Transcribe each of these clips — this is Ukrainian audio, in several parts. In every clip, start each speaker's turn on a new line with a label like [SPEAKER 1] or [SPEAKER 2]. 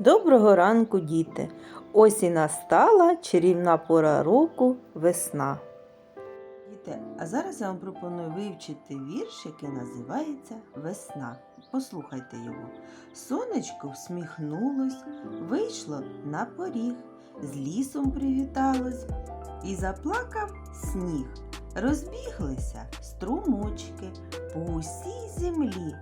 [SPEAKER 1] Доброго ранку, діти! Ось і настала чарівна пора року весна. Діти, а зараз я вам пропоную вивчити вірш, який називається Весна. Послухайте його. Сонечко всміхнулось, вийшло на поріг, з лісом привіталось і заплакав сніг. Розбіглися струмочки по усій землі,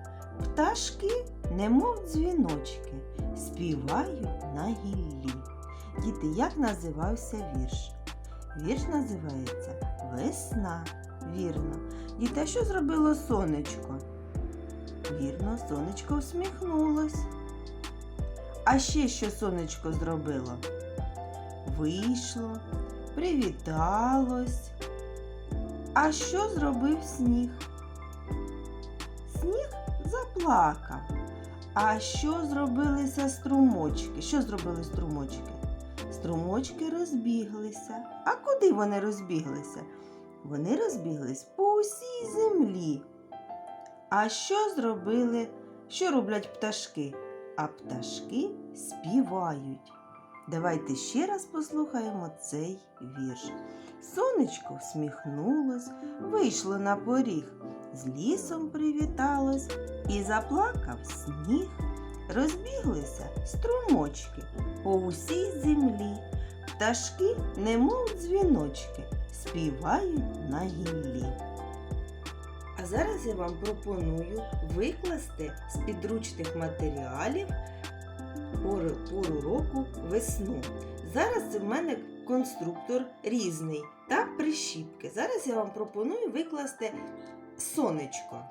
[SPEAKER 1] пташки, немов дзвіночки, співають на гіллі. Діти, як називався вірш? Вірш називається Весна. Вірно. Діти, а що зробило сонечко? Вірно, сонечко всміхнулось. А ще що сонечко зробило? Вийшло, привіталось. А що зробив сніг? Сніг заплакав. А що зробилися струмочки? Що зробили струмочки? Струмочки розбіглися. А куди вони розбіглися? Вони розбіглись по усій землі. А що зробили? Що роблять пташки? А пташки співають. Давайте ще раз послухаємо цей вірш. Сонечко всміхнулось, вийшло на поріг, з лісом привіталось і заплакав сніг. Розбіглися струмочки по усій землі. Пташки, немов дзвіночки, співають на гіллі. А зараз я вам пропоную викласти з підручних матеріалів пору, пору року весну. Зараз в мене конструктор різний та прищіпки. Зараз я вам пропоную викласти сонечко.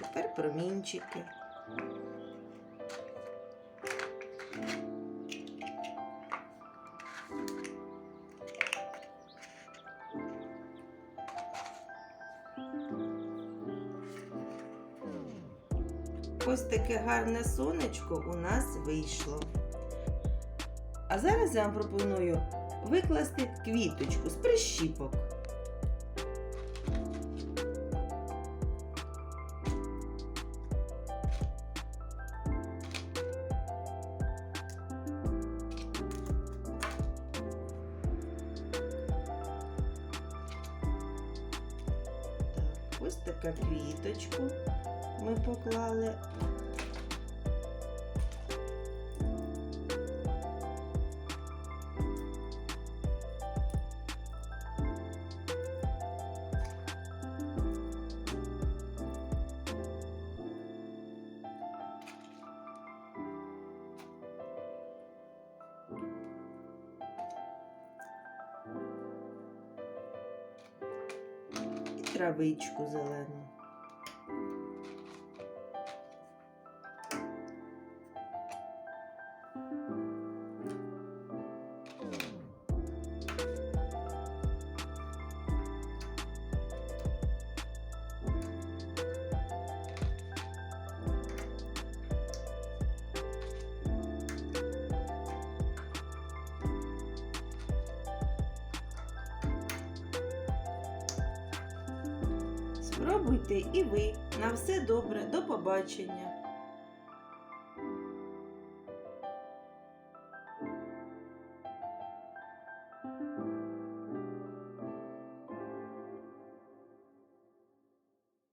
[SPEAKER 1] Тепер промінчики. Ось таке гарне сонечко у нас вийшло. А зараз я вам пропоную викласти квіточку з прищіпок. Ось така квіточку ми поклали. Травичку зелену. Спробуйте і ви. На все добре, до побачення.